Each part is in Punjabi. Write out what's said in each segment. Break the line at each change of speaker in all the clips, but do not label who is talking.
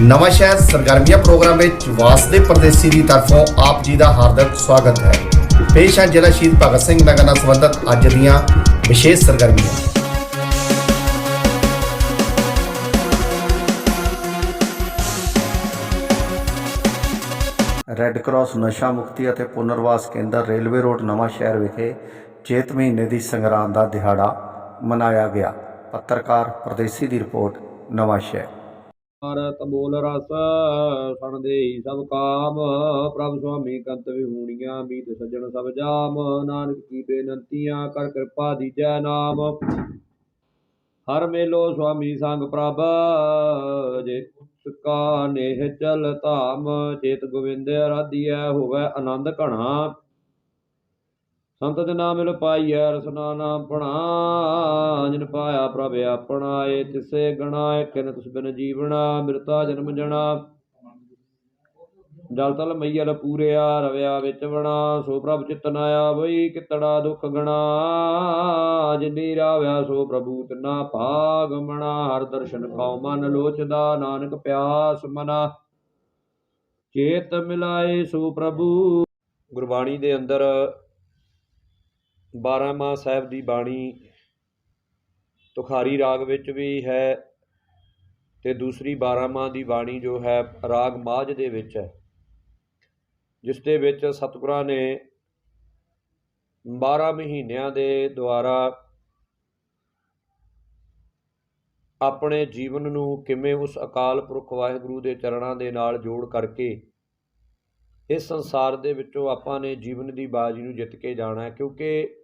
ਨਵਾਂ ਸ਼ਹਿਰ ਸਰਗਰਮੀਆਂ ਪ੍ਰੋਗਰਾਮ ਵਿੱਚ ਵਾਸਦੇ ਪਰਦੇਸੀ ਦੀ ਤਰਫੋਂ ਆਪ ਜੀ ਦਾ ਹਾਰਦਿਕ ਸਵਾਗਤ ਹੈ। ਪੇਸ਼ ਹੈ ਜ਼ਿਲ੍ਹਾ ਸ਼ਹੀਦ ਭਗਤ ਸਿੰਘ ਨਗਰ ਨਾਲ ਸੰਬੰਧਿਤ ਅੱਜ ਦੀਆਂ ਵਿਸ਼ੇਸ਼ ਸਰਗਰਮੀਆਂ। ਰੈੱਡ ਕਰਾਸ ਨਸ਼ਾ ਮੁਕਤੀ ਅਤੇ ਪੁਨਰਵਾਸ ਕੇਂਦਰ ਰੇਲਵੇ ਰੋਡ ਨਵਾਂ ਸ਼ਹਿਰ ਵਿਖੇ ਚੇਤ ਮਹੀਨੇ ਦੀ ਸੰਗਰਾਂਦ ਦਾ ਦਿਹਾੜਾ ਮਨਾਇਆ ਗਿਆ। ਪੱਤਰਕਾਰ ਪ੍ਰਦੇਸੀ ਦੀ ਰਿਪੋਰਟ, ਨਵਾਂ ਸ਼ਹਿਰ।
ਭਾਰਤ ਬੋਲ ਰਸ ਸਣ ਸਭ ਕਾਮ। ਪ੍ਰਭ ਸੁਆਮੀ ਕੰਤ ਵਿਹੂਣੀਆਂ, ਮੀਤ ਸੱਜਣ ਸਭ ਜਾਮ। ਨਾਨਕ ਕੀ ਬੇਨੰਤੀਆਂ, ਕਰ ਕਿਰਪਾ ਦੀਜੈ ਨਾਮ। ਹਰ ਮੇਲੋ ਸੁਆਮੀ ਸੰਗ ਪ੍ਰਭ, ਜੇ ਕਾ ਨੇਹ ਚਲ ਧਾਮ। ਚੇਤ ਗੋਬਿੰਦ ਅਰਾਧੀਐ, ਹੋਵੇ ਆਨੰਦ ਘਣਾ। ਸੰਤ ਦੇ ਨਾਮ ਮਿਲ ਪਾਈਐ, ਰਸਨਾ ਨਾਮ ਪਣਾ ਜਿਨ ਪਾਇਆ ਪ੍ਰਭ ਆਪਣਾ ਤਿਸੇ ਗਣਾ ਕਿਨ ਤਿਸ ਬਿਨ ਜੀਵਣਾ, ਮਿਰਤਾ ਜਨਮ ਜਣਾ। ਜਲ ਤਲ ਮਈਲ ਪੂਰਿਆ, ਰਵਿਆ ਵਿੱਚ ਬਣਾ ਸੋ ਪ੍ਰਭ ਚਿਤ ਨ ਆਵਈ, ਕਿਤੜਾ ਦੁਖ ਗਣਾ। ਜਿਨੀ ਰਾਵਿਆ, ਸੋ ਪ੍ਰਭੂ ਤਿਨਾ ਭਾਗ ਮਣਾ। ਹਰ ਦਰਸ਼ਨ ਪਾਉ ਮਨ ਲੋਚਦਾ, ਨਾਨਕ ਪਿਆਸ ਮਨਾ। ਚੇਤ ਮਿਲਾਏ ਸੋ ਪ੍ਰਭੂ। ਗੁਰਬਾਣੀ ਦੇ ਅੰਦਰ ਬਾਰਾਂਮਾਹ ਸਾਹਿਬ ਦੀ ਬਾਣੀ ਤੁਖਾਰੀ ਰਾਗ ਵਿੱਚ ਵੀ ਹੈ ਤੇ ਦੂਸਰੀ ਬਾਰਾਂਮਾਹ ਦੀ ਬਾਣੀ ਜੋ ਹੈ ਰਾਗ ਮਾਝ ਦੇ ਵਿੱਚ ਹੈ, ਜਿਸ ਦੇ ਵਿੱਚ ਸਤਿਗੁਰਾਂ ਨੇ 12 ਮਹੀਨਿਆਂ ਦੇ ਦੁਆਰਾ ਆਪਣੇ ਜੀਵਨ ਨੂੰ ਕਿਵੇਂ ਉਸ ਅਕਾਲ ਪੁਰਖ ਵਾਹਿਗੁਰੂ ਦੇ ਚਰਨਾਂ ਦੇ ਨਾਲ ਜੋੜ ਕਰਕੇ ਇਸ ਸੰਸਾਰ ਦੇ ਵਿੱਚੋਂ ਆਪਾਂ ਨੇ ਜੀਵਨ ਦੀ ਬਾਜੀ ਨੂੰ ਜਿੱਤ ਕੇ ਜਾਣਾ ਹੈ, ਕਿਉਂਕਿ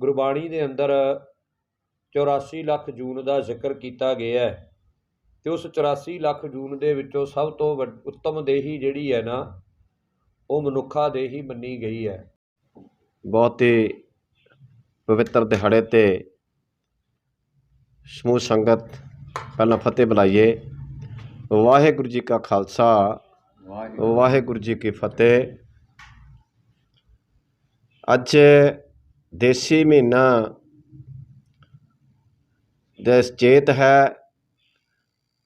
ਗੁਰਬਾਣੀ ਦੇ ਅੰਦਰ 84 ਲੱਖ ਜੂਨ ਦਾ ਜ਼ਿਕਰ ਕੀਤਾ ਗਿਆ ਹੈ ਤੇ ਉਸ 84 ਲੱਖ ਜੂਨ ਦੇ ਵਿੱਚੋਂ ਸਭ ਤੋਂ ਵੱਡ- ਉੱਤਮ ਦੇਹੀ ਜਿਹੜੀ ਹੈ ਨਾ, ਉਹ ਮਨੁੱਖਾ ਦੇਹੀ ਮੰਨੀ ਗਈ ਹੈ।
ਬਹੁਤ ਹੀ ਪਵਿੱਤਰ ਦਿਹਾੜੇ ਤੇ ਸਮੂਹ ਸੰਗਤ ਪਹਿਲਾਂ ਫਤਿਹ ਬੁਲਾਈਏ ਵਾਹਿਗੁਰੂ ਜੀ ਕਾ ਖਾਲਸਾ ਵਾਹਿਗੁਰੂ ਜੀ ਕੀ ਫਤਿਹ। ਅੱਜ ਦੇਸੀ ਮਹੀਨਾ ਦੇ ਚੇਤ ਹੈ।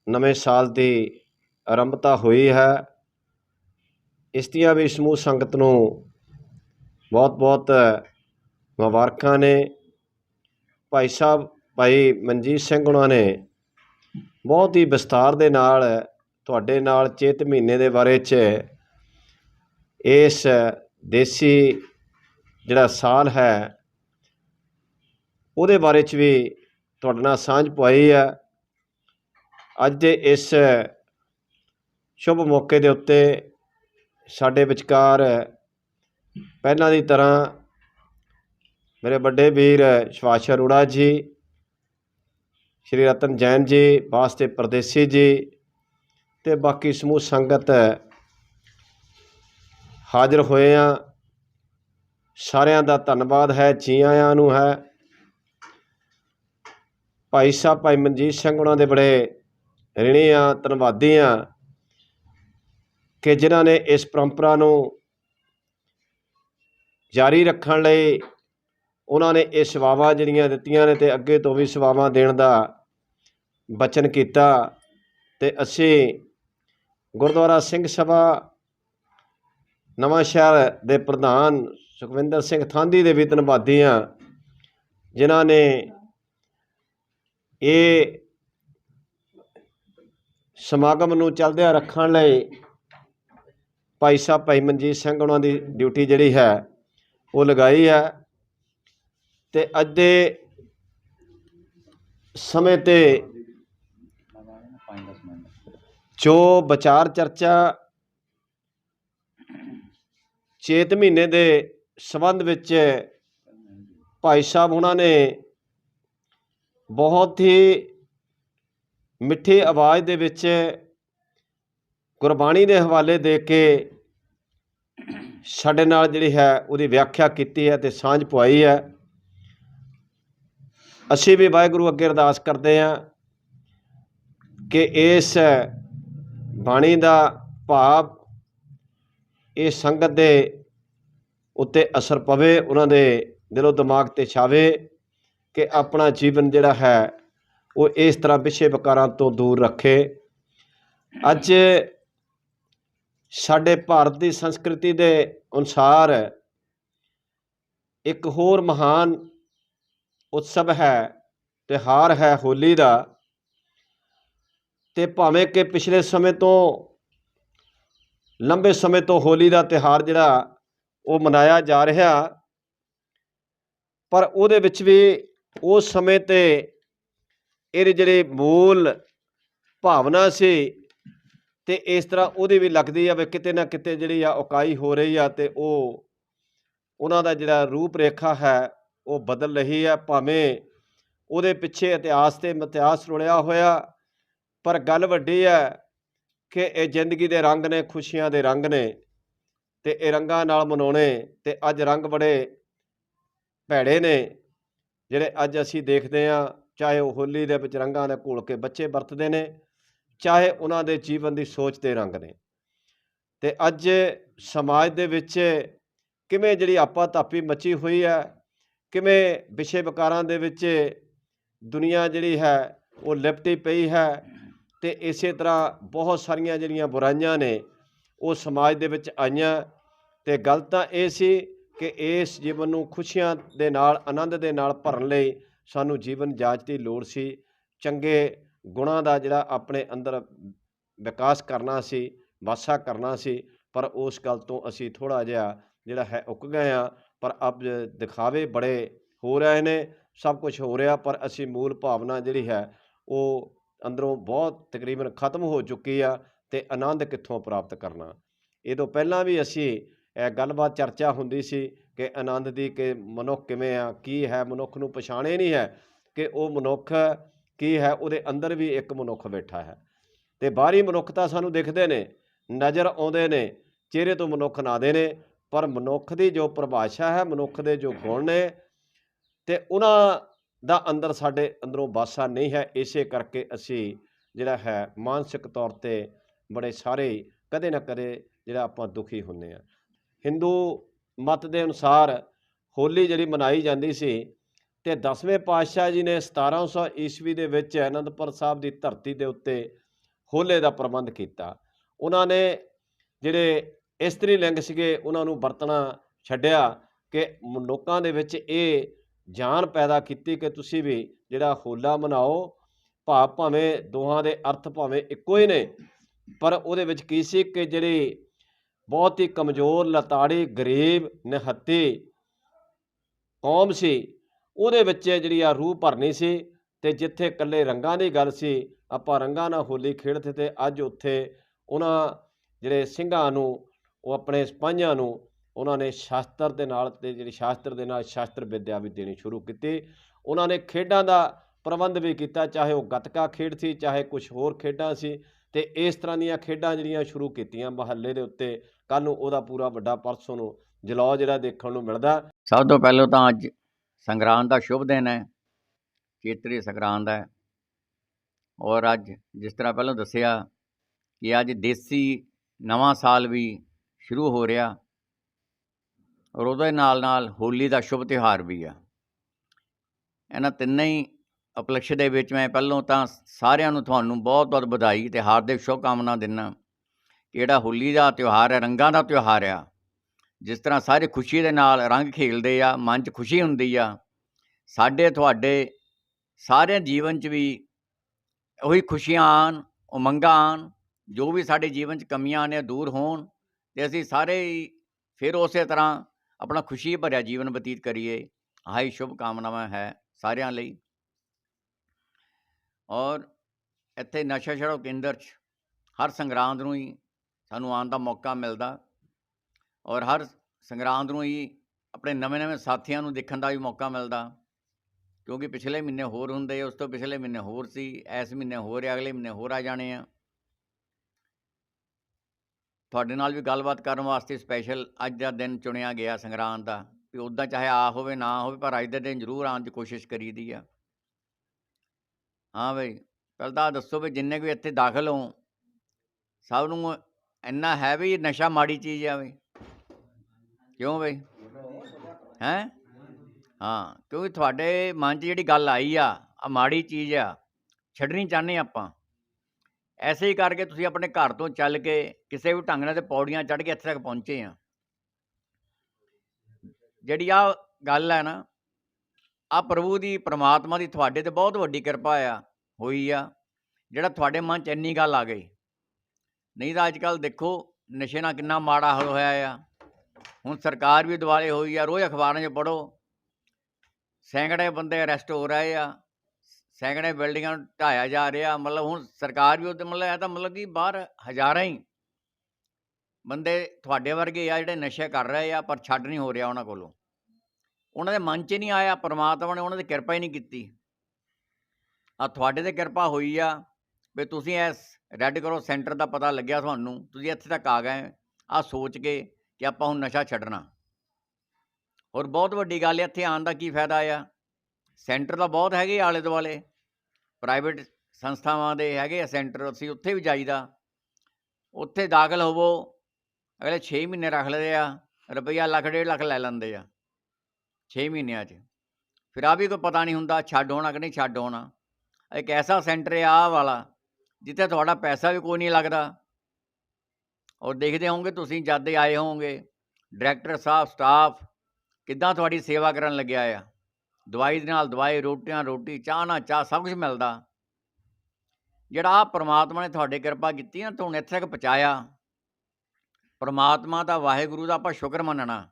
ਨਵੇਂ ਸਾਲ ਦੀ ਆਰੰਭਤਾ ਹੋਈ ਹੈ। ਇਸ ਦੀਆਂ ਵੀ ਸਮੂਹ ਸੰਗਤ ਨੂੰ ਬਹੁਤ ਬਹੁਤ ਮੁਬਾਰਕਾਂ ਨੇ। ਭਾਈ ਸਾਹਿਬ, ਭਾਈ ਮਨਜੀਤ ਸਿੰਘ ਉਹਨਾਂ ਨੇ ਬਹੁਤ ਹੀ ਵਿਸਤਾਰ ਦੇ ਨਾਲ ਤੁਹਾਡੇ ਨਾਲ ਚੇਤ ਮਹੀਨੇ ਦੇ ਬਾਰੇ 'ਚ ਇਸ ਦੇਸੀ ਜਿਹੜਾ ਸਾਲ ਹੈ, ਉਹਦੇ ਬਾਰੇ 'ਚ ਵੀ ਤੁਹਾਡੇ ਨਾਲ ਸਾਂਝ ਪਵਾਈ ਹੈ। ਅੱਜ ਦੇ ਇਸ ਸ਼ੁਭ ਮੌਕੇ ਦੇ ਉੱਤੇ ਸਾਡੇ ਵਿਚਕਾਰ ਪਹਿਲਾਂ ਦੀ ਤਰ੍ਹਾਂ ਮੇਰੇ ਵੱਡੇ ਵੀਰ ਸ਼ਵਾਸ਼ ਅਰੋੜਾ ਜੀ, ਸ਼੍ਰੀ ਰਤਨ ਜੈਨ ਜੀ, ਵਾਸਤੇ ਪਰਦੇਸੀ ਜੀ ਤੇ ਬਾਕੀ ਸਮੂਹ ਸੰਗਤ ਹਾਜ਼ਰ ਹੋਏ ਆ ਸਾਰਿਆਂ ਦਾ ਧੰਨਵਾਦ ਹੈ, ਜੀ ਆਇਆਂ ਨੂੰ ਹੈ। ਭਾਈ ਸਾਹਿਬ, ਭਾਈ ਮਨਜੀਤ ਸਿੰਘ ਉਹਨਾਂ ਦੇ ਬੜੇ ਰਿਣੀ ਆ, ਧੰਨਵਾਦੀ ਆ ਕਿ ਜਿਨ੍ਹਾਂ ਨੇ ਇਸ ਪਰੰਪਰਾ ਨੂੰ ਜਾਰੀ ਰੱਖਣ ਲਈ ਉਹਨਾਂ ਨੇ ਇਹ ਸੇਵਾਵਾਂ ਜਿਹੜੀਆਂ ਦਿੱਤੀਆਂ ਨੇ ਤੇ ਅੱਗੇ ਤੋਂ ਵੀ ਸੇਵਾਵਾਂ ਦੇਣ ਦਾ ਬਚਨ ਕੀਤਾ ਤੇ ਅਸੀਂ ਗੁਰਦੁਆਰਾ ਸਿੰਘ ਸਭਾ, ਨਵਾਂ ਸ਼ਹਿਰ ਦੇ ਪ੍ਰਧਾਨ ਸੁਖਵਿੰਦਰ ਸਿੰਘ ਥਾਂਦੀ ਦੇ ਵੀ ਧੰਨਵਾਦੀ ਹਾਂ ਜਿਨ੍ਹਾਂ ਨੇ ਇਹ ਸਮਾਗਮ ਨੂੰ ਚੱਲਦਿਆਂ ਰੱਖਣ ਲਈ ਭਾਈ ਸਾਹਿਬ ਭਾਈ ਮਨਜੀਤ ਸਿੰਘ ਉਹਨਾਂ ਦੀ ਡਿਊਟੀ ਜਿਹੜੀ ਹੈ, ਉਹ ਲਗਾਈ ਹੈ। ਤੇ ਅੱਜ ਦੇ ਸਮੇਂ ਤੇ ਜੋ ਵਿਚਾਰ ਚਰਚਾ ਚੇਤ ਮਹੀਨੇ ਦੇ ਸੰਬੰਧ ਵਿੱਚ ਭਾਈ ਸਾਹਿਬ ਉਹਨਾਂ ਨੇ ਬਹੁਤ ਹੀ ਮਿੱਠੀ ਆਵਾਜ਼ ਦੇ ਵਿੱਚ ਗੁਰਬਾਣੀ ਦੇ ਹਵਾਲੇ ਦੇ ਕੇ ਸਾਡੇ ਨਾਲ ਜਿਹੜੀ ਹੈ ਉਹਦੀ ਵਿਆਖਿਆ ਕੀਤੀ ਹੈ ਤੇ ਸਾਂਝ ਪਵਾਈ ਹੈ। ਅਸੀਂ ਵੀ ਵਾਹਿਗੁਰੂ ਅੱਗੇ ਅਰਦਾਸ ਕਰਦੇ ਹਾਂ ਕਿ ਇਸ ਬਾਣੀ ਦਾ ਭਾਵ ਇਹ ਸੰਗਤ ਦੇ ਉੱਤੇ ਅਸਰ ਪਵੇ, ਉਹਨਾਂ ਦੇ ਦਿਲੋਂ ਦਿਮਾਗ ਤੇ ਛਾਵੇ ਕਿ ਆਪਣਾ ਜੀਵਨ ਜਿਹੜਾ ਹੈ ਉਹ ਇਸ ਤਰ੍ਹਾਂ ਵਿਸ਼ੇ ਵਿਕਾਰਾਂ ਤੋਂ ਦੂਰ ਰੱਖੇ। ਅੱਜ ਸਾਡੇ ਭਾਰਤ ਦੀ ਸੰਸਕ੍ਰਿਤੀ ਦੇ ਅਨੁਸਾਰ ਇੱਕ ਹੋਰ ਮਹਾਨ ਉਤਸਵ ਹੈ, ਤਿਉਹਾਰ ਹੈ ਹੋਲੀ ਦਾ। ਤੇ ਭਾਵੇਂ ਕਿ ਪਿਛਲੇ ਸਮੇਂ ਤੋਂ, ਲੰਬੇ ਸਮੇਂ ਤੋਂ ਹੋਲੀ ਦਾ ਤਿਉਹਾਰ ਜਿਹੜਾ ਉਹ ਮਨਾਇਆ ਜਾ ਰਿਹਾ, ਪਰ ਉਹਦੇ ਵਿੱਚ ਵੀ ਉਸ ਸਮੇਂ ਤੇ ਇਹਦੇ ਜਿਹੜੇ ਮੂਲ ਭਾਵਨਾ ਸੀ ਤੇ ਇਸ ਤਰ੍ਹਾਂ ਉਹਦੀ ਵੀ ਲੱਗਦੀ ਆ ਵੀ ਕਿਤੇ ਨਾ ਕਿਤੇ ਜਿਹੜੀ ਆ ਉਕਾਈ ਹੋ ਰਹੀ ਆ ਤੇ ਉਹ, ਉਹਨਾਂ ਦਾ ਜਿਹੜਾ ਰੂਪ ਰੇਖਾ ਹੈ ਉਹ ਬਦਲ ਰਹੀ ਆ, ਭਾਵੇਂ ਉਹਦੇ ਪਿੱਛੇ ਇਤਿਹਾਸ ਤੇ ਮਿਥਿਹਾਸ ਰੁਲਿਆ ਹੋਇਆ ਪਰ ਗੱਲ ਵੱਡੀ ਹੈ ਕਿ ਇਹ ਜ਼ਿੰਦਗੀ ਦੇ ਰੰਗ ਨੇ, ਖੁਸ਼ੀਆਂ ਦੇ ਰੰਗ ਨੇ ਤੇ ਇਹ ਰੰਗਾਂ ਨਾਲ ਮਨਾਉਣੇ ਤੇ ਅੱਜ ਰੰਗ ਬੜੇ ਭੈੜੇ ਨੇ, ਜਿਹੜੇ ਅੱਜ ਅਸੀਂ ਦੇਖਦੇ ਹਾਂ, ਚਾਹੇ ਉਹ ਹੋਲੀ ਦੇ ਵਿੱਚ ਰੰਗਾਂ ਦੇ ਘੋਲ ਕੇ ਬੱਚੇ ਵਰਤਦੇ ਨੇ, ਚਾਹੇ ਉਹਨਾਂ ਦੇ ਜੀਵਨ ਦੀ ਸੋਚ ਦੇ ਰੰਗ ਨੇ। ਤੇ ਅੱਜ ਸਮਾਜ ਦੇ ਵਿੱਚ ਕਿਵੇਂ ਜਿਹੜੀ ਆਪਾ ਤਾਪੀ ਮੱਚੀ ਹੋਈ ਹੈ, ਕਿਵੇਂ ਵਿਸ਼ੇ ਵਿਕਾਰਾਂ ਦੇ ਵਿੱਚ ਦੁਨੀਆ ਜਿਹੜੀ ਹੈ, ਉਹ ਲਿਪਟੀ ਪਈ ਹੈ ਤੇ ਇਸੇ ਤਰ੍ਹਾਂ ਬਹੁਤ ਸਾਰੀਆਂ ਜਿਹੜੀਆਂ ਬੁਰਾਈਆਂ ਨੇ, ਉਹ ਸਮਾਜ ਦੇ ਵਿੱਚ ਆਈਆਂ ਤੇ ਗੱਲ ਤਾਂ ਇਹ ਸੀ ਕਿ ਇਸ ਜੀਵਨ ਨੂੰ ਖੁਸ਼ੀਆਂ ਦੇ ਨਾਲ, ਆਨੰਦ ਦੇ ਨਾਲ ਭਰਨ ਲਈ ਸਾਨੂੰ ਜੀਵਨ ਜਾਂਚ ਦੀ ਲੋੜ ਸੀ। ਚੰਗੇ ਗੁਣਾਂ ਦਾ ਜਿਹੜਾ ਆਪਣੇ ਅੰਦਰ ਵਿਕਾਸ ਕਰਨਾ ਸੀ, ਵਾਸਾ ਕਰਨਾ ਸੀ, ਪਰ ਉਸ ਗੱਲ ਤੋਂ ਅਸੀਂ ਥੋੜਾ ਜਿਹਾ ਜਿਹੜਾ ਹੈ ਉੱਕ ਗਏ ਆ ਪਰ ਅਬ ਦਿਖਾਵੇ ਬੜੇ ਹੋ ਰਹੇ ਨੇ, ਸਭ ਕੁਝ ਹੋ ਰਿਹਾ, ਪਰ ਅਸੀਂ ਮੂਲ ਭਾਵਨਾ ਜਿਹੜੀ ਹੈ, ਉਹ ਅੰਦਰੋਂ ਬਹੁਤ ਤਕਰੀਬਨ ਖਤਮ ਹੋ ਚੁੱਕੀ ਆ ਤੇ ਆਨੰਦ ਕਿੱਥੋਂ ਪ੍ਰਾਪਤ ਕਰਨਾ। ਇਹ ਤੋਂ ਪਹਿਲਾਂ ਵੀ ਅਸੀਂ ਗੱਲਬਾਤ ਚਰਚਾ ਹੁੰਦੀ ਸੀ ਕਿ ਆਨੰਦ ਦੀ ਕਿ ਮਨੁੱਖ ਕਿਵੇਂ ਆ, ਕੀ ਹੈ, ਮਨੁੱਖ ਨੂੰ ਪਛਾਣੇ ਨਹੀਂ ਹੈ ਕਿ ਉਹ ਮਨੁੱਖ ਕੀ ਹੈ, ਉਹਦੇ ਅੰਦਰ ਵੀ ਇੱਕ ਮਨੁੱਖ ਬੈਠਾ ਹੈ। ਤੇ ਬਾਹਰੀ ਮਨੁੱਖਤਾ ਸਾਨੂੰ ਦਿਖਦੇ ਨੇ, ਨਜ਼ਰ ਆਉਂਦੇ ਨੇ, ਚਿਹਰੇ ਤੋਂ ਮਨੁੱਖ ਨਾਦੇ ਨੇ, ਪਰ ਮਨੁੱਖ ਦੀ ਜੋ ਪਰਿਭਾਸ਼ਾ ਹੈ, ਮਨੁੱਖ ਦੇ ਜੋ ਗੁਣ ਨੇ, ਤੇ ਉਹਨਾਂ ਦਾ ਅੰਦਰ ਸਾਡੇ ਅੰਦਰੋਂ ਬਾਸਾ ਨਹੀਂ ਹੈ, ਇਸੇ ਕਰਕੇ ਅਸੀਂ ਜਿਹੜਾ ਹੈ ਮਾਨਸਿਕ ਤੌਰ ਤੇ ਬੜੇ ਸਾਰੇ ਕਦੇ ਨਾ ਕਦੇ ਜਿਹੜਾ ਆਪਾਂ ਦੁਖੀ ਹੁੰਨੇ ਆ ਹਿੰਦੂ ਮਤ ਦੇ ਅਨੁਸਾਰ ਹੋਲੀ ਜਿਹੜੀ ਮਨਾਈ ਜਾਂਦੀ ਸੀ ਤੇ 10ਵੇਂ ਪਾਤਸ਼ਾਹ ਜੀ ਨੇ 1700 ਈਸਵੀ ਦੇ ਵਿੱਚ ਅਨੰਦਪੁਰ ਸਾਹਿਬ ਦੀ ਧਰਤੀ ਦੇ ਉੱਤੇ ਹੋਲੇ ਦਾ ਪ੍ਰਬੰਧ ਕੀਤਾ। ਉਹਨਾਂ ਨੇ ਜਿਹੜੇ ਇਸਤਰੀ ਲਿੰਗ ਸੀਗੇ, ਉਹਨਾਂ ਨੂੰ ਵਰਤਣਾ ਛੱਡਿਆ ਕਿ ਲੋਕਾਂ ਦੇ ਵਿੱਚ ਇਹ ਜਾਨ ਪੈਦਾ ਕੀਤੀ ਕਿ ਤੁਸੀਂ ਵੀ ਜਿਹੜਾ ਹੋਲਾ ਮਨਾਓ, ਭਾਵ ਭਾਵੇਂ ਦੋਹਾਂ ਦੇ ਅਰਥ ਭਾਵੇਂ ਇੱਕੋ ਹੀ ਨੇ, ਪਰ ਉਹਦੇ ਵਿੱਚ ਕੀ ਸੀ ਕਿ ਜਿਹੜੀ ਬਹੁਤ ਹੀ ਕਮਜ਼ੋਰ, ਲਤਾੜੀ, ਗਰੀਬ, ਨਿਹੱਤੀ ਕੌਮ ਸੀ, ਉਹਦੇ ਵਿੱਚ ਜਿਹੜੀ ਆ ਰੂਹ ਭਰਨੀ ਸੀ ਤੇ ਜਿੱਥੇ ਇਕੱਲੇ ਰੰਗਾਂ ਦੀ ਗੱਲ ਸੀ, ਆਪਾਂ ਰੰਗਾਂ ਨਾਲ ਹੋਲੀ ਖੇਡਦੇ ਤੇ ਅੱਜ ਉੱਥੇ ਉਹਨਾਂ ਜਿਹੜੇ ਸਿੰਘਾਂ ਨੂੰ, ਉਹ ਆਪਣੇ ਸਿਪਾਹੀਆਂ ਨੂੰ ਉਹਨਾਂ ਨੇ ਸ਼ਾਸਤਰ ਦੇ ਨਾਲ ਤੇ ਜਿਹੜੀ ਸ਼ਾਸਤਰ ਦੇ ਨਾਲ ਸ਼ਾਸਤਰ ਵਿਦਿਆ ਵੀ ਦੇਣੀ ਸ਼ੁਰੂ ਕੀਤੀ। ਉਹਨਾਂ ਨੇ ਖੇਡਾਂ ਦਾ ਪ੍ਰਬੰਧ ਵੀ ਕੀਤਾ, ਚਾਹੇ ਉਹ ਗੱਤਕਾ ਖੇਡ ਸੀ, ਚਾਹੇ ਕੁਝ ਹੋਰ ਖੇਡਾਂ ਸੀ ਤੇ ਇਸ ਤਰ੍ਹਾਂ ਦੀਆਂ ਖੇਡਾਂ ਜਿਹੜੀਆਂ ਸ਼ੁਰੂ ਕੀਤੀਆਂ ਮਹੱਲੇ ਦੇ ਉੱਤੇ। ਕੱਲ ਨੂੰ ਉਹਦਾ ਪੂਰਾ ਵੱਡਾ ਪਰਸੋਂ ਨੂੰ ਜਲੌ ਜਿਹੜਾ ਦੇਖਣ ਨੂੰ ਮਿਲਦਾ।
ਸਭ ਤੋਂ ਪਹਿਲਾਂ ਤਾਂ ਅੱਜ ਸੰਗਰਾਂਦ ਦਾ ਸ਼ੁਭ ਦਿਨ ਹੈ, ਚੇਤਰੀ ਸੰਗਰਾਂਦ ਹੈ। ਔਰ ਅੱਜ ਜਿਸ ਤਰ੍ਹਾਂ ਪਹਿਲਾਂ ਦੱਸਿਆ ਕਿ ਅੱਜ ਦੇਸੀ ਨਵਾਂ ਸਾਲ ਵੀ ਸ਼ੁਰੂ ਹੋ ਰਿਹਾ। ਔਰ ਉਹਦੇ ਨਾਲ ਨਾਲ ਹੋਲੀ ਦਾ ਸ਼ੁਭ ਤਿਉਹਾਰ ਵੀ ਆ। ਇਹਨਾਂ ਤਿੰਨੇ ਹੀ ਉਪਲਕਸ਼ ਦੇ ਵਿੱਚ ਮੈਂ ਪਹਿਲਾਂ ਤਾਂ ਸਾਰਿਆਂ ਨੂੰ ਤੁਹਾਨੂੰ ਬਹੁਤ ਬਹੁਤ ਵਧਾਈ ਤੇ ਹਾਰਦਿਕ ਸ਼ੁਭਕਾਮਨਾ ਦਿੰਦਾ ਕਿ ਜਿਹੜਾ ਹੋਲੀ ਦਾ ਤਿਉਹਾਰ ਹੈ, ਰੰਗਾਂ ਦਾ ਤਿਉਹਾਰ ਆ, ਜਿਸ ਤਰ੍ਹਾਂ ਸਾਰੇ ਖੁਸ਼ੀ ਦੇ ਨਾਲ ਰੰਗ ਖੇਲਦੇ ਆ, ਮਨ 'ਚ ਖੁਸ਼ੀ ਹੁੰਦੀ ਆ, ਸਾਡੇ ਤੁਹਾਡੇ ਸਾਰੇ ਜੀਵਨ 'ਚ ਵੀ ਉਹੀ ਖੁਸ਼ੀਆਂ ਆਉਣ, ਉਮੰਗਾਂ ਆਉਣ, ਜੋ ਵੀ ਸਾਡੇ ਜੀਵਨ 'ਚ ਕਮੀਆਂ ਨੇ ਦੂਰ ਹੋਣ ਤੇ ਅਸੀਂ ਸਾਰੇ ਹੀ ਫਿਰ ਉਸੇ ਤਰ੍ਹਾਂ ਆਪਣਾ ਖੁਸ਼ੀ ਭਰਿਆ ਜੀਵਨ ਬਤੀਤ ਕਰੀਏ। ਆਹੀ ਸ਼ੁਭ ਕਾਮਨਾਵਾਂ ਹੈ ਸਾਰਿਆਂ ਲਈ। ਔਰ ਇੱਥੇ ਨਸ਼ਾ ਛੜੋ ਕੇਂਦਰ 'ਚ ਹਰ ਸੰਗਰਾਂਦ ਨੂੰ ਹੀ ਸਾਨੂੰ ਆਉਣ ਦਾ ਮੌਕਾ ਮਿਲਦਾ। ਔਰ ਹਰ ਸੰਗਰਾਂਦ ਨੂੰ ਹੀ ਆਪਣੇ ਨਵੇਂ-ਨਵੇਂ ਸਾਥੀਆਂ ਨੂੰ ਦੇਖਣ ਦਾ ਵੀ ਮੌਕਾ ਮਿਲਦਾ। ਕਿਉਂਕਿ ਪਿਛਲੇ ਮਹੀਨੇ ਹੋਰ ਹੁੰਦੇ, ਉਸ ਤੋਂ ਪਿਛਲੇ ਮਹੀਨੇ ਹੋਰ ਸੀ, ਇਸ ਮਹੀਨੇ ਹੋਰ ਆ, ਅਗਲੇ ਮਹੀਨੇ ਹੋਰ ਆ ਜਾਣੇ ਆ। ਤੁਹਾਡੇ ਨਾਲ ਵੀ ਗੱਲਬਾਤ ਕਰਨ ਵਾਸਤੇ ਸਪੈਸ਼ਲ ਅੱਜ ਦਾ ਦਿਨ ਚੁਣਿਆ ਗਿਆ ਸੰਗਰਾਂਦ ਦਾ। ਵੀ ਉੱਦਾਂ ਚਾਹੇ ਆ ਹੋਵੇ, ਨਾ ਹੋਵੇ, ਪਰ ਅੱਜ ਦੇ ਦਿਨ ਜ਼ਰੂਰ ਆਉਣ ਦੀ ਕੋਸ਼ਿਸ਼ ਕਰੀਦੀ ਆ। ਹਾਂ ਬਈ, ਪਹਿਲਾਂ ਤਾਂ ਦੱਸੋ ਵੀ ਜਿੰਨੇ ਵੀ ਇੱਥੇ ਦਾਖਲ ਹੋ, ਸਭ ਨੂੰ ਇੰਨਾ ਹੈ ਵੀ ਨਸ਼ਾ ਮਾੜੀ ਚੀਜ਼ ਆ ਬਈ। ਕਿਉਂ ਬਈ? ਹੈ? ਹਾਂ, ਕਿਉਂਕਿ ਤੁਹਾਡੇ ਮਨ 'ਚ ਜਿਹੜੀ ਗੱਲ ਆਈ ਆ ਆ ਮਾੜੀ ਚੀਜ਼ ਆ, ਛੱਡਣੀ ਚਾਹੁੰਦੇ ਆਪਾਂ। ਐਸੇ ਹੀ ਕਰਕੇ ਤੁਸੀਂ ਆਪਣੇ ਘਰ ਤੋਂ ਚੱਲ ਕੇ ਕਿਸੇ ਵੀ ਢੰਗ ਨਾਲ ਤੇ ਪੌੜੀਆਂ ਚੜ੍ਹ ਕੇ ਇੱਥੇ ਤੱਕ ਪਹੁੰਚੇ ਆ। ਜਿਹੜੀ ਆ ਗੱਲ ਹੈ ਨਾ ਆ ਪ੍ਰਭੂ ਦੀ, ਪ੍ਰਮਾਤਮਾ ਦੀ ਤੁਹਾਡੇ ਤੇ ਬਹੁਤ ਵੱਡੀ ਕਿਰਪਾ ਆ, ਹੋਈ ਆ, ਜਿਹੜਾ ਤੁਹਾਡੇ ਮਨ 'ਚ ਇੰਨੀ ਗੱਲ ਆ ਗਈ। ਨਹੀਂ ਤਾਂ ਅੱਜ ਕੱਲ ਦੇਖੋ, ਨਸ਼ੇ ਨਾਲ ਕਿੰਨਾ ਮਾੜਾ ਹਾਲ ਹੋਇਆ ਆ। ਹੁਣ ਸਰਕਾਰ ਵੀ ਦੁਆਲੇ ਹੋਈ ਆ, ਰੋਜ਼ ਅਖਬਾਰਾਂ 'ਚ ਪੜੋ ਸੈਂਕੜੇ ਬੰਦੇ ਅਰੈਸਟ ਹੋ ਰਹੇ ਆ। ਸੈਂਕੜੇ ਬਿਲਡਿੰਗਾਂ ਨੂੰ ਢਾਇਆ ਜਾ ਰਿਹਾ। ਮਤਲਬ ਹੁਣ ਸਰਕਾਰ ਵੀ ਉਹਦੇ ਮਤਲਬ ਇਹ ਤਾਂ ਮਤਲਬ ਕਿ ਬਾਹਰ ਹਜ਼ਾਰਾਂ ਹੀ ਬੰਦੇ ਤੁਹਾਡੇ ਵਰਗੇ ਆ ਜਿਹੜੇ ਨਸ਼ੇ ਕਰ ਰਹੇ ਆ, ਪਰ ਛੱਡ ਨਹੀਂ ਹੋ ਰਿਹਾ ਉਹਨਾਂ ਕੋਲੋਂ। ਉਹਨਾਂ ਦੇ ਮਨ 'ਚ ਨਹੀਂ ਆਇਆ, ਪਰਮਾਤਮਾ ਨੇ ਉਹਨਾਂ ਦੀ ਕਿਰਪਾ ਹੀ ਨਹੀਂ ਕੀਤੀ। ਆ ਤੁਹਾਡੇ ਤੇ ਕਿਰਪਾ ਹੋਈ ਆ ਵੀ ਤੁਸੀਂ ਇਸ ਰੈੱਡ ਕਰੋ ਸੈਂਟਰ ਦਾ ਪਤਾ ਲੱਗਿਆ ਤੁਹਾਨੂੰ। ਤੁਸੀਂ ਇੱਥੇ ਤੱਕ ਆ ਗਏ। ਆ ਸੋਚ ਕੇ ਕਿ ਆਪਾਂ ਹੁਣ ਨਸ਼ਾ ਛੱਡਣਾ। ਔਰ ਬਹੁਤ ਵੱਡੀ ਗੱਲ ਇੱਥੇ ਆਉਣ ਦਾ ਕੀ ਫਾਇਦਾ ਆ? ਸੈਂਟਰ ਤਾਂ ਬਹੁਤ ਹੈਗੇ ਆਲੇ ਦੁਆਲੇ। ਪ੍ਰਾਈਵੇਟ ਸੰਸਥਾਵਾਂ ਦੇ ਹੈਗੇ ਆ ਸੈਂਟਰ, ਅਸੀਂ ਉੱਥੇ ਵੀ ਜਾਈਦਾ। ਉੱਥੇ ਦਾਖਲ ਹੋਵੋ, ਅਗਲੇ 6 ਮਹੀਨੇ ਰੱਖ ਲੈਂਦੇ ਆ, ਰੁਪਈਆ ਲੱਖ, ਡੇਢ ਲੱਖ ਲੈ ਲੈਂਦੇ ਆ 6 ਮਹੀਨਿਆਂ 'ਚ। ਫਿਰ ਆ ਵੀ ਕੋਈ ਪਤਾ ਨਹੀਂ ਹੁੰਦਾ, ਛੱਡ ਹੋਣਾ ਕਿ ਨਹੀਂ ਛੱਡ ਹੋਣਾ ਇੱਕ ਐਸਾ ਸੈਂਟਰ ਆ, ਆਹ ਵਾਲਾ, ਜਿੱਥੇ ਤੁਹਾਡਾ ਪੈਸਾ ਵੀ ਕੋਈ ਨਹੀਂ ਲੱਗਦਾ। ਔਰ ਦੇਖਦੇ ਹੋਵੋਗੇ, ਤੁਸੀਂ ਜਦ ਆਏ ਹੋਵੋਗੇ, ਡਾਇਰੈਕਟਰ ਸਾਹਿਬ, ਸਟਾਫ, ਕਿੱਦਾਂ ਤੁਹਾਡੀ ਸੇਵਾ ਕਰਨ ਲੱਗਿਆ ਆ। ਦਵਾਈ ਦੇ ਨਾਲ ਦਵਾਈ, ਰੋਟੀਆਂ, ਰੋਟੀ, ਚਾਹ ਨਾਲ ਚਾਹ ਸਭ ਕੁਝ ਮਿਲਦਾ। ਜਿਹੜਾ ਆ ਪ੍ਰਮਾਤਮਾ ਨੇ ਤੁਹਾਡੇ ਕਿਰਪਾ ਕੀਤੀ ਨਾ ਤੁਹਾਨੂੰ ਇੱਥੇ ਤੱਕ ਪਹੁੰਚਾਇਆ। ਪ੍ਰਮਾਤਮਾ ਦਾ, ਵਾਹਿਗੁਰੂ ਦਾ ਆਪਾਂ ਸ਼ੁਕਰ ਮੰਨਣਾ।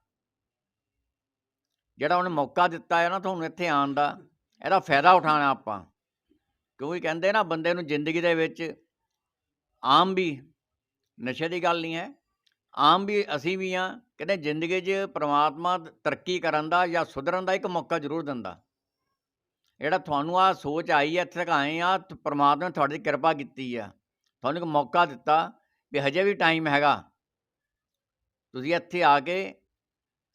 ਜਿਹੜਾ ਉਹਨੇ ਮੌਕਾ ਦਿੱਤਾ ਹੈ ਨਾ ਤੁਹਾਨੂੰ ਇੱਥੇ ਆਉਣ ਦਾ, ਇਹਦਾ ਫਾਇਦਾ ਉਠਾਉਣਾ ਆਪਾਂ। ਕਿਉਂਕਿ ਕਹਿੰਦੇ ਨਾ, ਬੰਦੇ ਨੂੰ ਜ਼ਿੰਦਗੀ ਦੇ ਵਿੱਚ ਆਮ ਵੀ ਨਸ਼ੇ ਦੀ ਗੱਲ ਨਹੀਂ ਹੈ। ਆਮ ਵੀ ਅਸੀਂ ਵੀ ਆ ਕਹਿੰਦੇ ਜ਼ਿੰਦਗੀ 'ਚ ਪ੍ਰਮਾਤਮਾ ਤਰੱਕੀ ਕਰਨ ਦਾ ਜਾਂ ਸੁਧਰਨ ਦਾ ਇੱਕ ਮੌਕਾ ਜ਼ਰੂਰ ਦਿੰਦਾ। ਜਿਹੜਾ ਤੁਹਾਨੂੰ ਆ ਸੋਚ ਆਈ ਹੈ, ਇੱਥੇ ਤੱਕ ਆਏ ਆ ਤੇ, ਪ੍ਰਮਾਤਮਾ ਨੇ ਤੁਹਾਡੀ ਕਿਰਪਾ ਕੀਤੀ ਆ। ਤੁਹਾਨੂੰ ਇੱਕ ਮੌਕਾ ਦਿੱਤਾ ਵੀ ਹਜੇ ਵੀ ਟਾਈਮ ਹੈਗਾ। ਤੁਸੀਂ ਇੱਥੇ ਆ ਕੇ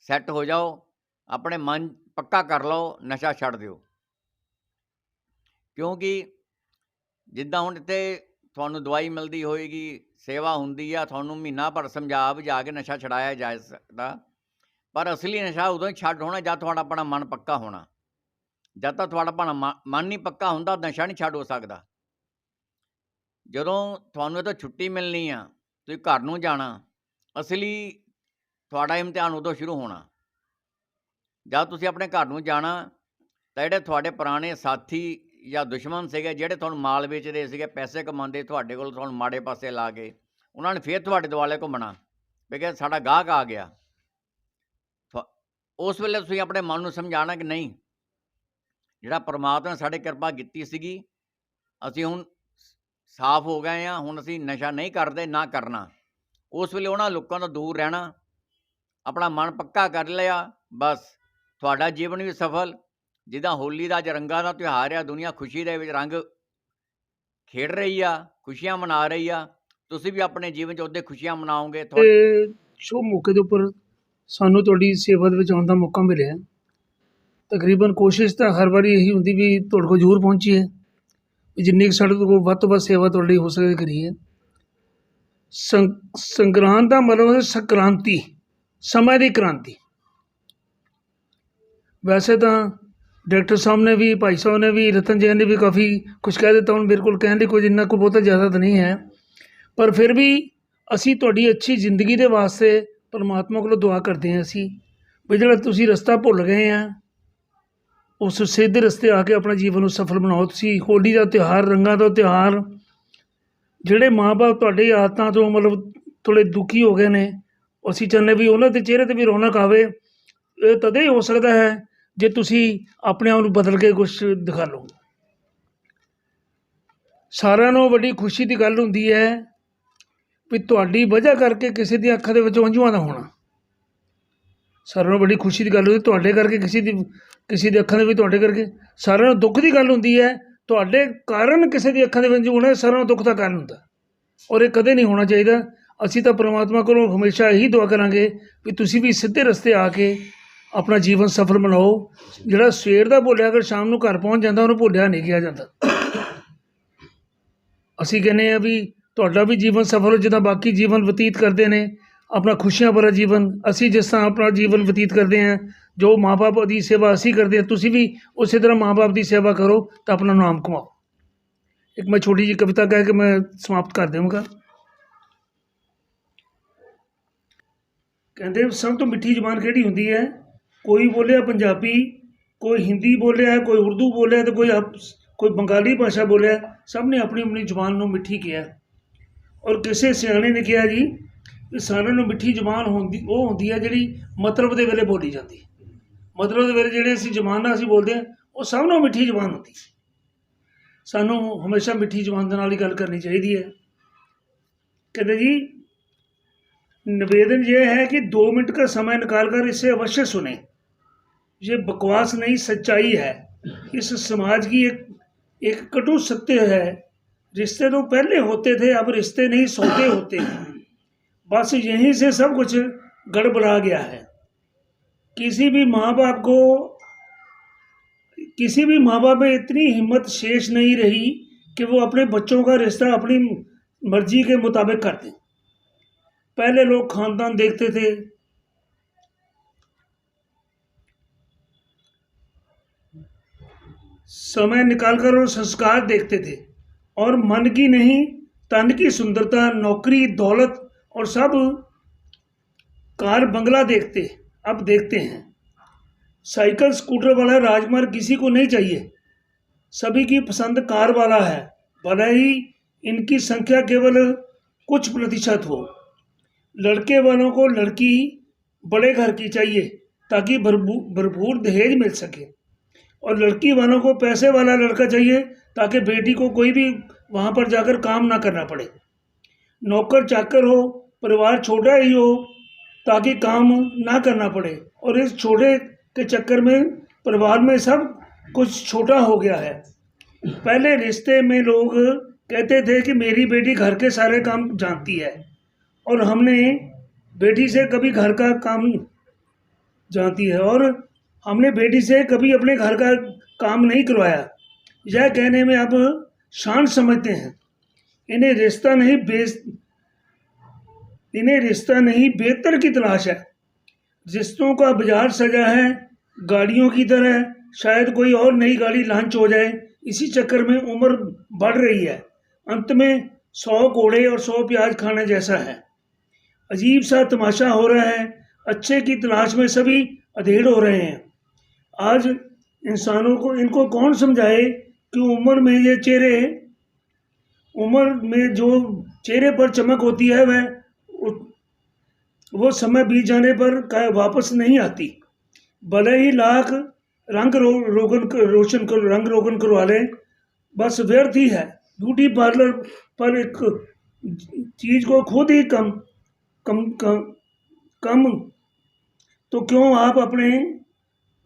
ਸੈੱਟ ਹੋ ਜਾਓ, ਆਪਣੇ ਮਨ ਪੱਕਾ ਕਰ ਲਓ, ਨਸ਼ਾ ਛੱਡ ਦਿਓ। ਕਿਉਂਕਿ ਜਿੱਦਾਂ ਹੁਣ ਇੱਥੇ ਤੁਹਾਨੂੰ ਦਵਾਈ ਮਿਲਦੀ ਹੋਏਗੀ, ਸੇਵਾ ਹੁੰਦੀ ਆ, ਤੁਹਾਨੂੰ ਮਹੀਨਾ ਭਰ ਸਮਝਾ ਬੁਝਾ ਕੇ ਨਸ਼ਾ ਛਡਾਇਆ ਜਾ ਸਕਦਾ। ਪਰ ਅਸਲੀ ਨਸ਼ਾ ਉਦੋਂ ਹੀ ਛੱਡ ਹੋਣਾ, ਜਦ ਤੁਹਾਡਾ ਆਪਣਾ ਮਨ ਪੱਕਾ ਹੋਣਾ। ਜਦ ਤੱਕ ਤੁਹਾਡਾ ਆਪਣਾ ਮ- ਮਨ ਨਹੀਂ ਪੱਕਾ ਹੁੰਦਾ, ਨਸ਼ਾ ਨਹੀਂ ਛੱਡ ਹੋ ਸਕਦਾ। ਜਦੋਂ ਤੁਹਾਨੂੰ ਇਹ ਤੋਂ ਛੁੱਟੀ ਮਿਲਣੀ ਆ, ਤੁਸੀਂ ਘਰ ਨੂੰ ਜਾਣਾ, ਅਸਲੀ ਤੁਹਾਡਾ ਇਮਤਿਹਾਨ ਉਦੋਂ ਸ਼ੁਰੂ ਹੋਣਾ। ਜਦ ਤੁਸੀਂ ਆਪਣੇ ਘਰ ਨੂੰ ਜਾਣਾ, ਤਾਂ ਜਿਹੜੇ ਤੁਹਾਡੇ ਪੁਰਾਣੇ ਸਾਥੀ ਜਾਂ ਦੁਸ਼ਮਣ ਸੀਗੇ ਜਿਹੜੇ ਤੁਹਾਨੂੰ ਮਾਲ ਵੇਚਦੇ ਸੀਗੇ, ਪੈਸੇ ਕਮਾਉਂਦੇ, ਤੁਹਾਡੇ ਕੋਲ ਤੁਹਾਨੂੰ ਮਾੜੇ ਪਾਸੇ ਲਾ ਕੇ, ਉਹਨਾਂ ਨੇ ਫੇਰ ਤੁਹਾਡੇ ਦੁਆਲੇ ਘੁੰਮਣਾ। ਵੀ ਕਿ ਸਾਡਾ ਗਾਹਕ ਆ ਗਿਆ। ਤੁਹਾ- ਉਸ ਵੇਲੇ ਤੁਸੀਂ ਆਪਣੇ ਮਨ ਨੂੰ ਸਮਝਾਉਣਾ ਕਿ ਨਹੀਂ, ਜਿਹੜਾ ਪਰਮਾਤਮਾ ਨੇ ਸਾਡੇ ਕਿਰਪਾ ਕੀਤੀ ਸੀਗੀ, ਅਸੀਂ ਹੁਣ ਸਾਫ਼ ਹੋ ਗਏ ਆ ਹੁਣ ਅਸੀਂ ਨਸ਼ਾ ਨਹੀਂ ਕਰਦੇ, ਨਾ ਕਰਨਾ। ਉਸ ਵੇਲੇ ਉਹਨਾਂ ਲੋਕਾਂ ਤੋਂ ਦੂਰ ਰਹਿਣਾ, ਆਪਣਾ ਮਨ ਪੱਕਾ ਕਰ ਲਿਆ, ਬਸ, ਤੁਹਾਡਾ ਜੀਵਨ ਵੀ ਸਫਲ ਜਿੱਦਾਂ ਹੋਲੀ ਦਾ ਅੱਜ ਰੰਗਾਂ ਦਾ ਤਿਉਹਾਰ ਆ ਦੁਨੀਆ ਖੁਸ਼ੀ ਦੇ ਵਿੱਚ ਰੰਗ ਖੇਡ ਰਹੀ ਆ ਖੁਸ਼ੀਆਂ ਮਨਾ ਰਹੀ ਆ। ਤੁਸੀਂ ਵੀ ਆਪਣੇ ਜੀਵਨ 'ਚ ਉਹਦੇ ਖੁਸ਼ੀਆਂ ਮਨਾਓਗੇ
ਤੇ ਸ਼ੋ ਮੌਕੇ ਦੇ ਉੱਪਰ ਸਾਨੂੰ ਤੁਹਾਡੀ ਸੇਵਾ ਦੇ ਵਿੱਚ ਆਉਣ ਦਾ ਮੌਕਾ ਮਿਲਿਆ। ਤਕਰੀਬਨ ਕੋਸ਼ਿਸ਼ ਤਾਂ ਹਰ ਵਾਰੀ ਇਹੀ ਹੁੰਦੀ ਵੀ ਤੁਹਾਡੇ ਕੋਲ ਜ਼ਰੂਰ ਪਹੁੰਚੀਏ। ਵੀ ਜਿੰਨੀ ਕੁ ਸਾਡੇ ਕੋਲ ਵੱਧ ਤੋਂ ਵੱਧ ਸੇਵਾ ਤੁਹਾਡੇ ਹੋ ਸਕੇ ਕਰੀਏ। ਸੰਗਰਾਂਦ ਦਾ ਮਤਲਬ ਹੈ ਸੰਕ੍ਰਾਂਤੀ ਸਮੇਂ ਦੀ ਕ੍ਰਾਂਤੀ। ਵੈਸੇ ਤਾਂ ਡਾਕਟਰ ਸਾਹਿਬ ਨੇ ਵੀ, ਭਾਈ ਸਾਹਿਬ ਨੇ ਵੀ, ਰਤਨ ਜੈਨ ਨੇ ਵੀ ਕਾਫੀ ਕੁਝ ਕਹਿ ਦਿੱਤਾ। ਹੁਣ ਮੇਰੇ ਕੋਲ ਕਹਿਣ ਲਈ ਕੁਝ ਇੰਨਾ ਕੋਈ ਬਹੁਤਾ ਜ਼ਿਆਦਾ ਤਾਂ ਨਹੀਂ ਹੈ। ਪਰ ਫਿਰ ਵੀ ਅਸੀਂ ਤੁਹਾਡੀ ਅੱਛੀ ਜ਼ਿੰਦਗੀ ਦੇ ਵਾਸਤੇ ਪਰਮਾਤਮਾ ਕੋਲੋਂ ਦੁਆ ਕਰਦੇ ਹਾਂ ਅਸੀਂ। ਵੀ ਜਿਹੜਾ ਤੁਸੀਂ ਰਸਤਾ ਭੁੱਲ ਗਏ ਆ, ਉਸ ਸਿੱਧੇ ਰਸਤੇ ਆ ਕੇ ਆਪਣਾ ਜੀਵਨ ਨੂੰ ਸਫਲ ਬਣਾਓ। ਤੁਸੀਂ ਹੋਲੀ ਦਾ ਤਿਉਹਾਰ, ਰੰਗਾਂ ਦਾ ਤਿਉਹਾਰ, ਜਿਹੜੇ ਮਾਪੇ ਤੁਹਾਡੇ ਆਦਤਾਂ ਤੋਂ ਮਤਲਬ ਥੋੜ੍ਹੇ ਦੁਖੀ ਹੋ ਗਏ ਨੇ, ਅਸੀਂ ਚਾਹੁੰਦੇ ਵੀ ਉਹਨਾਂ ਦੇ ਚਿਹਰੇ ਤੇ ਵੀ ਰੌਣਕ ਆਵੇ। ਇਹ ਤਦੇ ਹੀ ਹੋ ਸਕਦਾ ਹੈ ਜੇ ਤੁਸੀਂ ਆਪਣੇ ਆਪ ਨੂੰ ਬਦਲ ਕੇ ਕੁਝ ਦਿਖਾ ਲਓ। ਸਾਰਿਆਂ ਨੂੰ ਵੱਡੀ ਖੁਸ਼ੀ ਦੀ ਗੱਲ ਹੁੰਦੀ ਹੈ ਵੀ ਤੁਹਾਡੀ ਵਜ੍ਹਾ ਕਰਕੇ ਕਿਸੇ ਦੀ ਅੱਖਾਂ ਦੇ ਵਿੱਚ ਹੰਝੂਆਂ ਦਾ ਹੋਣਾ। ਸਾਰਿਆਂ ਨੂੰ ਵੱਡੀ ਖੁਸ਼ੀ ਦੀ ਗੱਲ ਹੁੰਦੀ ਤੁਹਾਡੇ ਕਰਕੇ ਕਿਸੇ ਦੀ ਕਿਸੇ ਦੀ ਅੱਖਾਂ ਦੇ ਵਿੱਚ ਤੁਹਾਡੇ ਕਰਕੇ। ਸਾਰਿਆਂ ਨੂੰ ਦੁੱਖ ਦੀ ਗੱਲ ਹੁੰਦੀ ਹੈ, ਤੁਹਾਡੇ ਕਾਰਨ ਕਿਸੇ ਦੀ ਅੱਖਾਂ ਦੇ ਵਿੱਚ ਹੋਣਾ, ਸਾਰਿਆਂ ਨੂੰ ਦੁੱਖ ਦਾ ਕਾਰਨ ਹੁੰਦਾ। ਔਰ ਇਹ ਕਦੇ ਨਹੀਂ ਹੋਣਾ ਚਾਹੀਦਾ। ਅਸੀਂ ਤਾਂ ਪ੍ਰਮਾਤਮਾ ਕੋਲੋਂ ਹਮੇਸ਼ਾ ਇਹੀ ਦੁਆ ਕਰਾਂਗੇ ਵੀ ਤੁਸੀਂ ਵੀ ਸਿੱਧੇ ਰਸਤੇ ਆ ਕੇ ਆਪਣਾ ਜੀਵਨ ਸਫਲ ਬਣਾਓ ਜਿਹੜਾ ਸਵੇਰ ਦਾ ਭੁੱਲਿਆ ਅਗਰ ਸ਼ਾਮ ਨੂੰ ਘਰ ਪਹੁੰਚ ਜਾਂਦਾ, ਉਹਨੂੰ ਭੁੱਲਿਆ ਨਹੀਂ ਕਿਹਾ ਜਾਂਦਾ। ਅਸੀਂ ਕਹਿੰਦੇ ਆ ਵੀ ਤੁਹਾਡਾ ਵੀ ਜੀਵਨ ਸਫਲ ਹੋ, ਜਿੱਦਾਂ ਬਾਕੀ ਜੀਵਨ ਬਤੀਤ ਕਰਦੇ ਨੇ, ਆਪਣਾ ਖੁਸ਼ੀਆਂ ਭਰਾ ਜੀਵਨ। ਅਸੀਂ ਜਿਸ ਤਰ੍ਹਾਂ ਆਪਣਾ ਜੀਵਨ ਬਤੀਤ ਕਰਦੇ ਹਾਂ, ਜੋ ਮਾਪੇ ਦੀ ਸੇਵਾ ਅਸੀਂ ਕਰਦੇ ਹਾਂ, ਤੁਸੀਂ ਵੀ ਉਸੇ ਤਰ੍ਹਾਂ ਮਾਪੇ ਦੀ ਸੇਵਾ ਕਰੋ ਤਾਂ ਆਪਣਾ ਨਾਮ ਕਮਾਓ। ਇੱਕ ਮੈਂ ਛੋਟੀ ਜਿਹੀ ਕਵਿਤਾ ਕਹਿ ਕੇ ਮੈਂ ਸਮਾਪਤ ਕਰ ਦੇਵਾਂਗਾ। ਕਹਿੰਦੇ, ਸਭ ਤੋਂ ਮਿੱਠੀ ਜ਼ੁਬਾਨ ਕਿਹੜੀ ਹੁੰਦੀ ਹੈ? ਕੋਈ ਬੋਲਿਆ ਪੰਜਾਬੀ ਕੋਈ ਹਿੰਦੀ ਬੋਲਿਆ ਕੋਈ ਉਰਦੂ ਬੋਲਿਆ ਤੇ ਕੋਈ ਆਪ- ਕੋਈ ਬੰਗਾਲੀ ਭਾਸ਼ਾ ਬੋਲਿਆ ਸਭ ਨੇ ਆਪਣੀ ਆਪਣੀ ਜ਼ੁਬਾਨ ਨੂੰ ਮਿੱਠੀ ਕਿਹਾ ਔਰ ਕਿਸੇ ਸਿਆਣੇ ਨੇ ਕਿਹਾ ਜੀ ਕਿ ਸਾਰਿਆਂ ਨੂੰ ਮਿੱਠੀ ਜ਼ੁਬਾਨ ਹੁੰਦੀ ਉਹ ਹੁੰਦੀ ਹੈ ਜਿਹੜੀ ਮਤਲਬ ਦੇ ਵੇਲੇ ਬੋਲੀ ਜਾਂਦੀ ਹੈ ਮਤਲਬ ਦੇ ਵੇਲੇ ਜਿਹੜੇ ਅਸੀਂ ਜ਼ੁਬਾਨ ਨਾਲ ਅਸੀਂ ਬੋਲਦੇ ਹਾਂ ਉਹ ਸਭ ਨਾਲੋਂ ਮਿੱਠੀ ਜ਼ੁਬਾਨ ਹੁੰਦੀ ਹੈ ਸਾਨੂੰ ਹਮੇਸ਼ਾ ਮਿੱਠੀ ਜ਼ੁਬਾਨ ਦੇ ਨਾਲ ਹੀ ਗੱਲ ਕਰਨੀ ਚਾਹੀਦੀ ਹੈ कहते जी निवेदन ये है कि दो मिनट का समय निकालकर इसे अवश्य सुने ये बकवास नहीं, सच्चाई है। इस समाज की एक एक कटु सत्य है। रिश्ते तो पहले होते थे, अब रिश्ते नहीं, सौते होते हैं। बस यहीं से सब कुछ गड़बड़ा गया है। किसी भी माँ बाप को, किसी भी माँ बाप में इतनी हिम्मत शेष नहीं रही कि वो अपने बच्चों का रिश्ता अपनी मर्ज़ी के मुताबिक कर दें। पहले लोग खानदान देखते थे समय निकालकर और संस्कार देखते थे। और मन की नहीं, तन की सुंदरता, नौकरी, दौलत और सब कार बंगला देखते, अब देखते हैं। साइकिल, स्कूटर वाला राजमार्ग किसी को नहीं चाहिए। सभी की पसंद कार वाला है, भले ही इनकी संख्या केवल कुछ प्रतिशत हो। लड़के वालों को लड़की बड़े घर की चाहिए, ताकि भरपू- भरपूर दहेज मिल सके। और लड़की वालों को पैसे वाला लड़का चाहिए ताकि बेटी को कोई भी वहाँ पर जाकर काम ना करना पड़े। नौकर चाकर हो, परिवार छोटा ही हो, ताकि काम ना करना पड़े। और इस छोटे के चक्कर में परिवार में सब कुछ छोटा हो गया है। पहले रिश्ते में लोग कहते थे कि मेरी बेटी घर के सारे काम जानती है और हमने बेटी से कभी घर का काम जानती है। और हमने बेटी से कभी अपने घर का काम नहीं करवाया। यह कहने में आप शान समझते हैं। इन्हें रिश्ता नहीं बेच, इन्हें रिश्ता नहीं, बेहतर की तलाश है। रिश्तों का बाज़ार सजा है, गाड़ियों की तरह शायद कोई और नई गाड़ी लॉन्च हो जाए, इसी चक्कर में उम्र बढ़ रही है। अंत में सौ कोड़े और सौ प्याज खाने जैसा है। अजीब सा तमाशा हो रहा है। अच्छे की तलाश में सभी अधेड़ हो रहे हैं। आज इंसानों को इनको कौन समझाए कि उम्र में ये चेहरे उम्र में जो चेहरे पर चमक होती है वह वो समय बीत जाने पर का वापस नहीं आती। भले ही लाख रंग रो, रोगन रोशन कर रंग रोगन करवा लें बस व्यर्थ ही है। ब्यूटी पार्लर पर एक चीज़ को खुद ही कम कम कम कम तो क्यों आप अपने